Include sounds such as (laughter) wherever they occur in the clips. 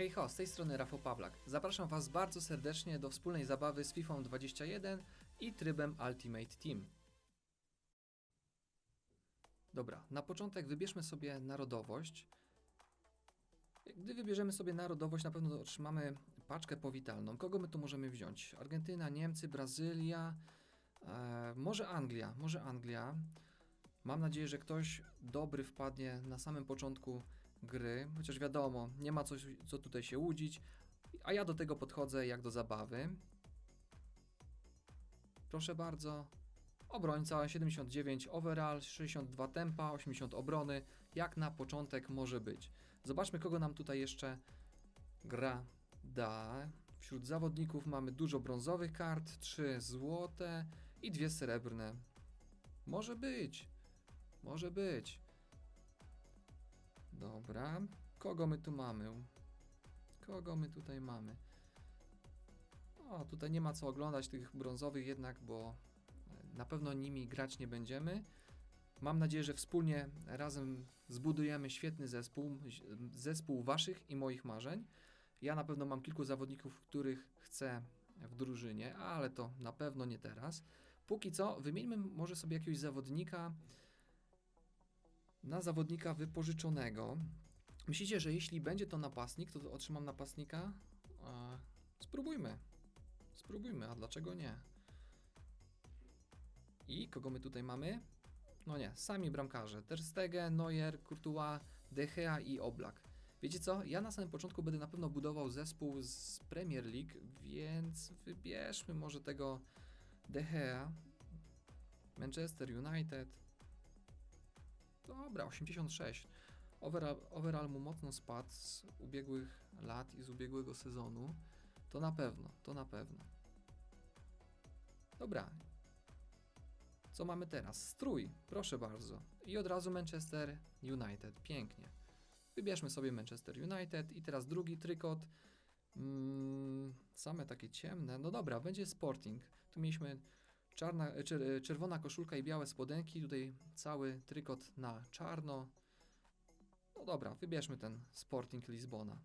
Hej ho, z tej strony Rafał Pawlak. Zapraszam Was bardzo serdecznie do wspólnej zabawy z FIFA 21 i trybem Ultimate Team. Dobra, na początek wybierzmy sobie narodowość. Gdy wybierzemy sobie narodowość, na pewno otrzymamy paczkę powitalną. Kogo my tu możemy wziąć? Argentyna, Niemcy, Brazylia, e, może Anglia, może Anglia. Mam nadzieję, że ktoś dobry wpadnie na samym początku gry, chociaż wiadomo, nie ma coś, co tutaj się łudzić, a ja do tego podchodzę jak do zabawy. Proszę bardzo. Obrońca 79 overall, 62 tempa, 80 obrony, jak na początek może być. Zobaczmy, kogo nam tutaj jeszcze gra da. Wśród zawodników mamy dużo brązowych kart, 3 złote i dwie srebrne. Może być. Może być. Dobra. Kogo my tu mamy? Kogo my tutaj mamy? O, tutaj nie ma co oglądać tych brązowych jednak, bo na pewno nimi grać nie będziemy. Mam nadzieję, że wspólnie razem zbudujemy świetny zespół, zespół waszych i moich marzeń. Ja na pewno mam kilku zawodników, których chcę w drużynie, ale to na pewno nie teraz. Póki co, wymieńmy może sobie jakiegoś zawodnika na zawodnika wypożyczonego. Myślicie, że jeśli będzie to napastnik, to otrzymam napastnika? Spróbujmy. Spróbujmy, a dlaczego nie? I kogo my tutaj mamy? No nie, sami bramkarze. Ter Stegen, Neuer, Courtois, De Gea i Oblak. Wiecie co? Ja na samym początku będę na pewno budował zespół z Premier League, więc wybierzmy może tego De Gea. Manchester United. Dobra, 86. Overall, overall mu mocno spadł z ubiegłych lat i z ubiegłego sezonu. To na pewno, to na pewno. Dobra. Co mamy teraz? Strój, proszę bardzo. I od razu Manchester United. Pięknie. Wybierzmy sobie Manchester United i teraz drugi trykot. Mm, same takie ciemne. No dobra, będzie Sporting. Tu mieliśmy czarna, czer, czerwona koszulka i białe spodenki. Tutaj cały trykot na czarno. No dobra, wybierzmy ten Sporting Lizbona.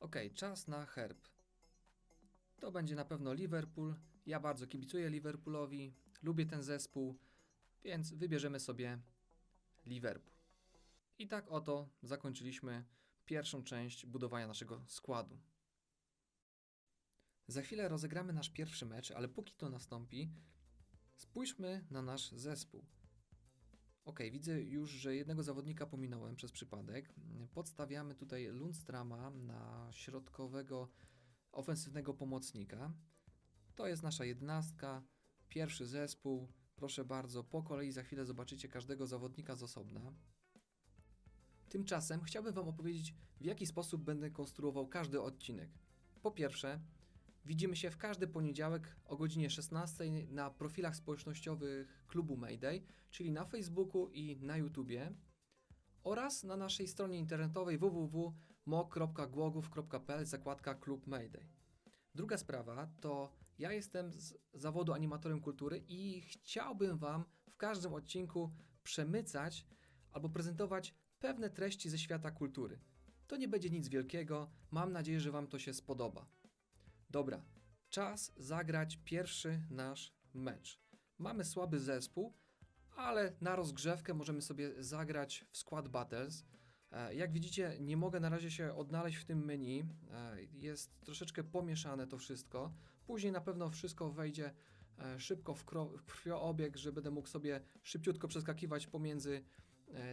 Ok, czas na herb. To będzie na pewno Liverpool. Ja bardzo kibicuję Liverpoolowi, lubię ten zespół, więc wybierzemy sobie Liverpool. I tak oto zakończyliśmy pierwszą część budowania naszego składu. Za chwilę rozegramy nasz pierwszy mecz, ale póki to nastąpi, spójrzmy na nasz zespół. Ok, widzę już, że jednego zawodnika pominąłem przez przypadek. Podstawiamy tutaj Lundstrama na środkowego ofensywnego pomocnika. To jest nasza jedenastka, pierwszy zespół. Proszę bardzo, po kolei za chwilę zobaczycie każdego zawodnika z osobna. Tymczasem chciałbym Wam opowiedzieć, w jaki sposób będę konstruował każdy odcinek. Po pierwsze, widzimy się w każdy poniedziałek o godzinie 16 na profilach społecznościowych klubu Mayday, czyli na Facebooku i na YouTubie oraz na naszej stronie internetowej www.mo.głogów.pl zakładka Klub Mayday. Druga sprawa to ja jestem z zawodu animatorem kultury i chciałbym Wam w każdym odcinku przemycać albo prezentować pewne treści ze świata kultury. To nie będzie nic wielkiego, mam nadzieję, że Wam to się spodoba. Dobra, czas zagrać pierwszy nasz mecz. Mamy słaby zespół, ale na rozgrzewkę możemy sobie zagrać w Squad Battles. E, Jak widzicie, nie mogę na razie się odnaleźć w tym menu. E, Jest troszeczkę pomieszane to wszystko. Później na pewno wszystko wejdzie e, szybko w krwioobieg, że będę mógł sobie szybciutko przeskakiwać pomiędzy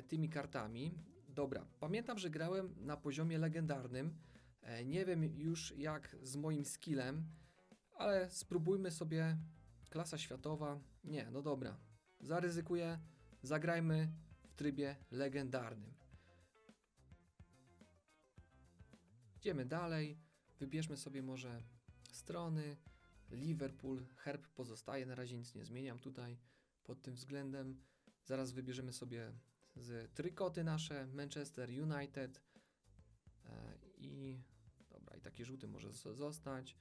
tymi kartami. Dobra, pamiętam, że grałem na poziomie legendarnym. E, Nie wiem już jak z moim skillem, ale spróbujmy sobie klasa światowa. Nie, no dobra. Zaryzykuję, zagrajmy w trybie legendarnym. Idziemy dalej, wybierzmy sobie może strony. Liverpool, herb pozostaje, na razie nic nie zmieniam tutaj pod tym względem. Zaraz wybierzemy sobie z trykoty nasze Manchester United e, i dobra, i taki żółty może zostać.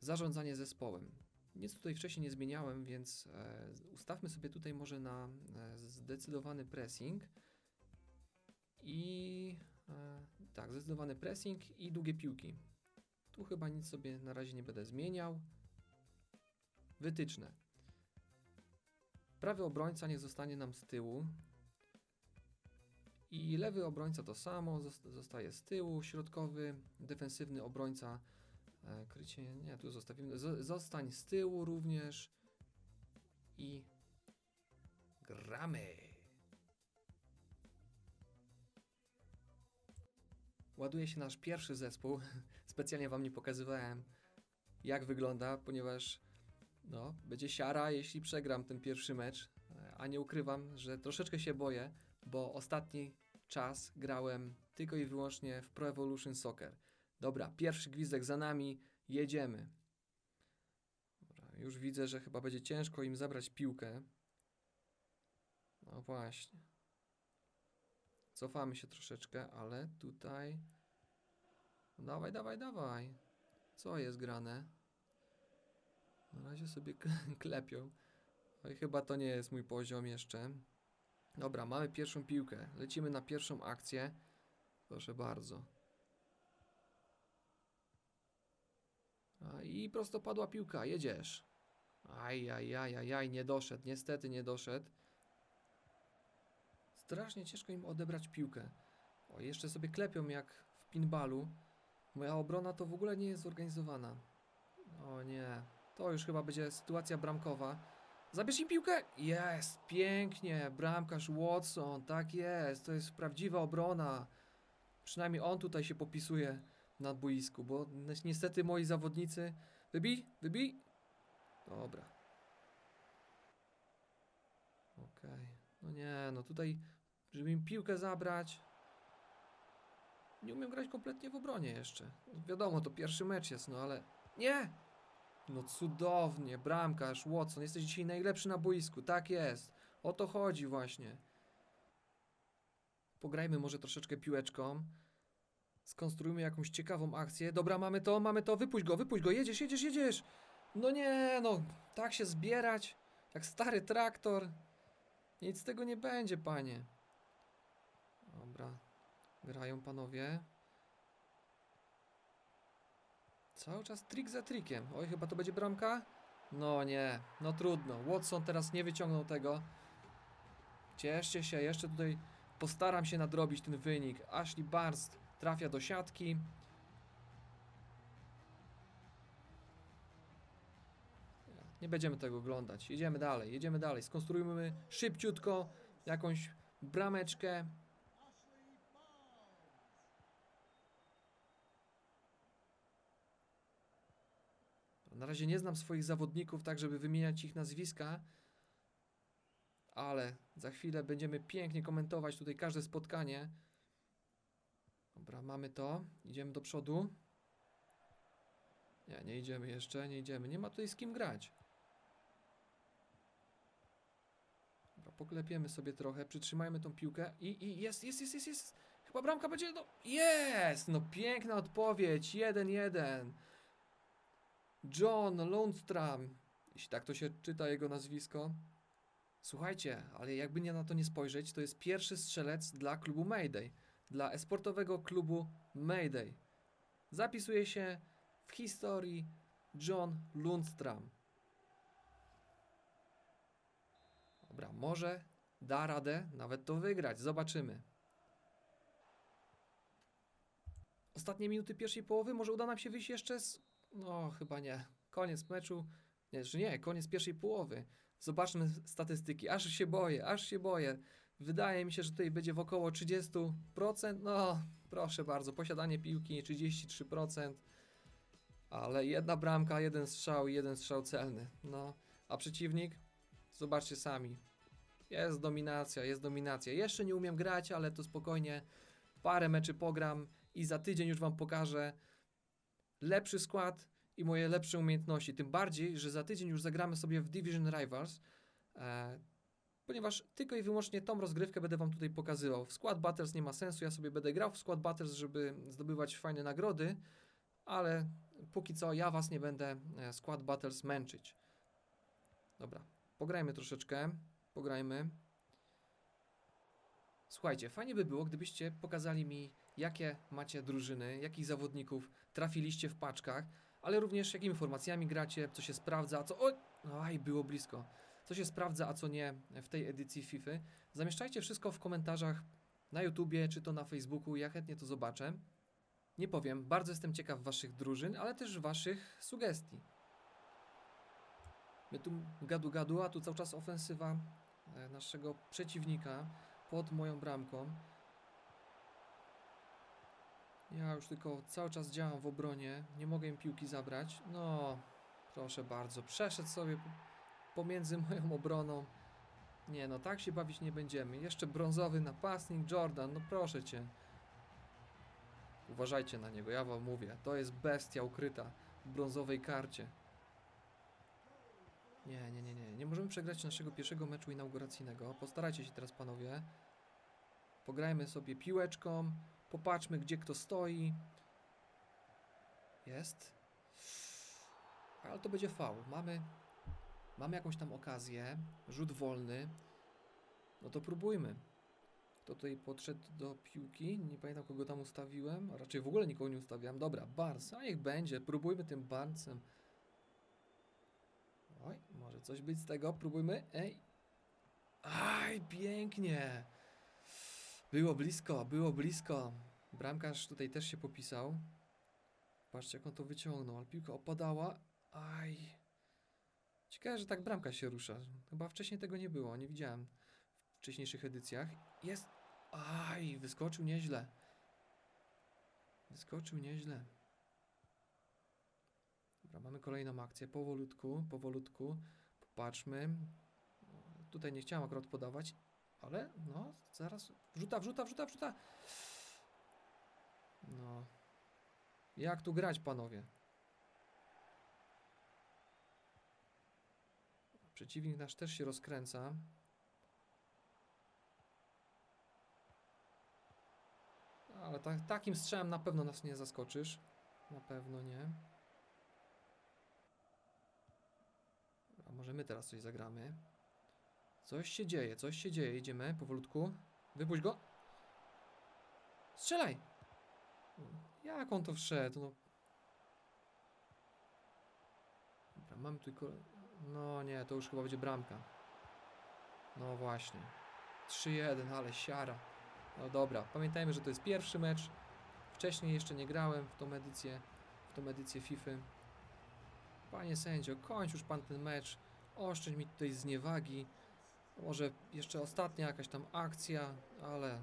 Zarządzanie zespołem. Nic tutaj wcześniej nie zmieniałem, więc e, ustawmy sobie tutaj może na e, zdecydowany pressing i e, Tak, zdecydowany pressing i długie piłki. Tu chyba nic sobie na razie nie będę zmieniał. Wytyczne. Prawy obrońca niech zostanie nam z tyłu. I lewy obrońca to samo, zosta- zostaje z tyłu. Środkowy, defensywny obrońca. E, krycie, nie, tu zostawimy. Zostań z tyłu również. I gramy. Ładuje się nasz pierwszy zespół. (laughs) Specjalnie wam nie pokazywałem, jak wygląda, ponieważ no, będzie siara, jeśli przegram ten pierwszy mecz. E, A nie ukrywam, że troszeczkę się boję, bo ostatni czas grałem tylko i wyłącznie w Pro Evolution Soccer. Dobra, pierwszy gwizdek za nami, jedziemy. Dobra, już widzę, że chyba będzie ciężko im zabrać piłkę. No właśnie. Cofamy się troszeczkę, ale tutaj. No dawaj, dawaj, dawaj. Co jest grane? Na razie sobie (laughs) klepią. Oj, chyba to nie jest mój poziom jeszcze. Dobra, mamy pierwszą piłkę. Lecimy na pierwszą akcję. Proszę bardzo. A, I prosto padła piłka, jedziesz. Aj, aj, aj, aj, aj, nie doszedł, niestety nie doszedł. Strasznie ciężko im odebrać piłkę. O, jeszcze sobie klepią jak w pinballu. Moja obrona to w ogóle nie jest zorganizowana. O nie, to już chyba będzie sytuacja bramkowa. Zabierz im piłkę! Jest, pięknie, bramkarz Watson, tak jest, to jest prawdziwa obrona. Przynajmniej on tutaj się popisuje na boisku, bo ni- niestety moi zawodnicy... Wybij, wybij! Dobra. Okej, no nie, no tutaj, żeby im piłkę zabrać... Nie umiem grać kompletnie w obronie jeszcze. Wiadomo, to pierwszy mecz jest, no ale... Nie! No cudownie, bramkarz, Watson, jesteś dzisiaj najlepszy na boisku, tak jest. O to chodzi właśnie. Pograjmy może troszeczkę piłeczką. Skonstruujmy jakąś ciekawą akcję. Dobra, mamy to, mamy to, wypuść go, wypuść go, jedziesz, jedziesz, jedziesz. No nie, no, tak się zbierać, jak stary traktor. Nic z tego nie będzie, panie. Dobra, grają panowie. Cały czas trik za trikiem. Oj, chyba to będzie bramka? No nie, no trudno. Watson teraz nie wyciągnął tego. Cieszcie się, jeszcze tutaj postaram się nadrobić ten wynik. Ashley Barnes trafia do siatki. Nie będziemy tego oglądać. Jedziemy dalej, jedziemy dalej. Skonstruujmy szybciutko jakąś brameczkę. Na razie nie znam swoich zawodników, tak żeby wymieniać ich nazwiska, ale za chwilę będziemy pięknie komentować tutaj każde spotkanie. Dobra, mamy to. Idziemy do przodu. Nie, nie idziemy jeszcze, nie idziemy. Nie ma tutaj z kim grać. Dobra, poklepiemy sobie trochę, przytrzymajmy tą piłkę i, i jest, jest, jest, jest, jest. Chyba bramka będzie, no jest! No piękna odpowiedź, 1-1. John Lundstram, jeśli tak to się czyta jego nazwisko. Słuchajcie, ale jakby nie na to nie spojrzeć, to jest pierwszy strzelec dla klubu Mayday, dla esportowego klubu Mayday. Zapisuje się w historii John Lundstram. Dobra, może da radę nawet to wygrać, zobaczymy. Ostatnie minuty pierwszej połowy, może uda nam się wyjść jeszcze z no, chyba nie. Koniec meczu. Nie, że nie, koniec pierwszej połowy. Zobaczmy statystyki. Aż się boję, aż się boję. Wydaje mi się, że tutaj będzie w około 30%. No, proszę bardzo, posiadanie piłki 33%. Ale jedna bramka, jeden strzał i jeden strzał celny. No, a przeciwnik? Zobaczcie sami. Jest dominacja, jest dominacja. Jeszcze nie umiem grać, ale to spokojnie. Parę meczy pogram i za tydzień już wam pokażę lepszy skład i moje lepsze umiejętności. Tym bardziej, że za tydzień już zagramy sobie w Division Rivals, e, ponieważ tylko i wyłącznie tą rozgrywkę będę Wam tutaj pokazywał. W Squad Battles nie ma sensu, ja sobie będę grał w Squad Battles, żeby zdobywać fajne nagrody, ale póki co ja Was nie będę e, Squad Battles męczyć. Dobra, pograjmy troszeczkę, pograjmy. Słuchajcie, fajnie by było, gdybyście pokazali mi, jakie macie drużyny, jakich zawodników trafiliście w paczkach, ale również jakimi formacjami gracie, co się sprawdza, a co. Oj! Było blisko. Co się sprawdza, a co nie w tej edycji FIFA. Zamieszczajcie wszystko w komentarzach na YouTubie czy to na Facebooku, ja chętnie to zobaczę. Nie powiem, bardzo jestem ciekaw waszych drużyn, ale też waszych sugestii. My tu gadu gadu, a tu cały czas ofensywa e, naszego przeciwnika pod moją bramką. Ja już tylko cały czas działam w obronie, nie mogę im piłki zabrać. No, proszę bardzo, przeszedł sobie pomiędzy (laughs) moją obroną. Nie no, tak się bawić nie będziemy. Jeszcze brązowy napastnik Jordan, no proszę cię. Uważajcie na niego, ja wam mówię. To jest bestia ukryta w brązowej karcie. Nie, nie, nie, nie. Nie możemy przegrać naszego pierwszego meczu inauguracyjnego. Postarajcie się teraz, panowie. Pograjmy sobie piłeczką. Popatrzmy, gdzie kto stoi. Jest. Ale to będzie faul. Mamy, mamy jakąś tam okazję. Rzut wolny. No to próbujmy. Kto tutaj podszedł do piłki? Nie pamiętam, kogo tam ustawiłem. A raczej w ogóle nikogo nie ustawiam. Dobra, Barnes. A niech będzie. Próbujmy tym Barnesem. Oj, może coś być z tego. Próbujmy. Ej. Aj, pięknie. Było blisko, było blisko. Bramkarz tutaj też się popisał. Patrzcie, jak on to wyciągnął, ale piłka opadała. Aj. Ciekawe, że tak bramka się rusza. Chyba wcześniej tego nie było, nie widziałem w wcześniejszych edycjach. Jest. Aj, wyskoczył nieźle. Wyskoczył nieźle. Dobra, mamy kolejną akcję. Powolutku, powolutku. Popatrzmy. Tutaj nie chciałem akurat podawać, ale no, zaraz. Wrzuta, wrzuta, wrzuta, wrzuta. No. Jak tu grać, panowie? Przeciwnik nasz też się rozkręca. Ale ta, takim strzałem na pewno nas nie zaskoczysz. Na pewno nie. A może my teraz coś zagramy? Coś się dzieje, coś się dzieje. Idziemy powolutku. Wypuść go. Strzelaj! Jak on to wszedł? No. Dobra, mamy tu tylko... No nie, to już chyba będzie bramka. No właśnie. 3-1, ale siara. No dobra, pamiętajmy, że to jest pierwszy mecz. Wcześniej jeszcze nie grałem w tą edycję, w tą edycję FIFA. Panie sędzio, kończ już pan ten mecz. Oszczędź mi tutaj zniewagi. Może jeszcze ostatnia jakaś tam akcja, ale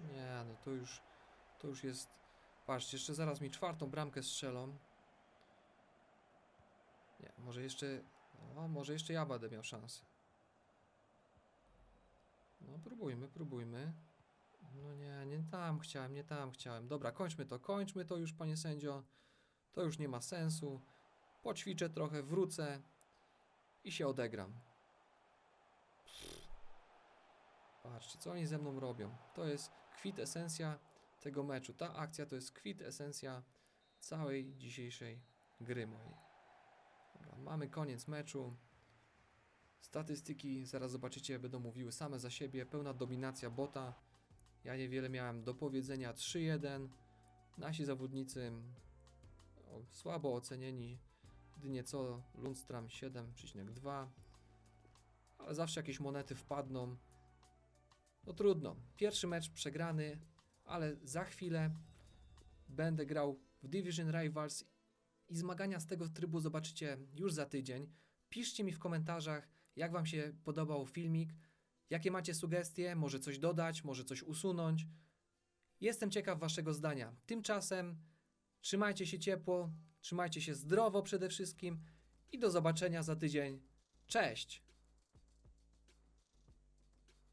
nie, no to już, to już jest. Patrzcie, jeszcze zaraz mi czwartą bramkę strzelą. Nie, może jeszcze, no, może jeszcze ja będę miał szansę. No, próbujmy, próbujmy. No nie, nie tam chciałem, nie tam chciałem. Dobra, kończmy to, kończmy to już, panie sędzio. To już nie ma sensu. Poćwiczę trochę, wrócę i się odegram. Patrzcie, co oni ze mną robią. To jest kwitesencja tego meczu. Ta akcja to jest kwitesencja całej dzisiejszej gry mojej. Dobra, mamy koniec meczu. Statystyki, zaraz zobaczycie, będą mówiły same za siebie. Pełna dominacja bota. Ja niewiele miałem do powiedzenia. 3-1. Nasi zawodnicy o, słabo ocenieni. Jedynie co Lundstram 7,2. Ale zawsze jakieś monety wpadną. No trudno. Pierwszy mecz przegrany, ale za chwilę będę grał w Division Rivals i zmagania z tego trybu zobaczycie już za tydzień. Piszcie mi w komentarzach, jak Wam się podobał filmik, jakie macie sugestie, może coś dodać, może coś usunąć. Jestem ciekaw Waszego zdania. Tymczasem trzymajcie się ciepło, trzymajcie się zdrowo przede wszystkim i do zobaczenia za tydzień. Cześć!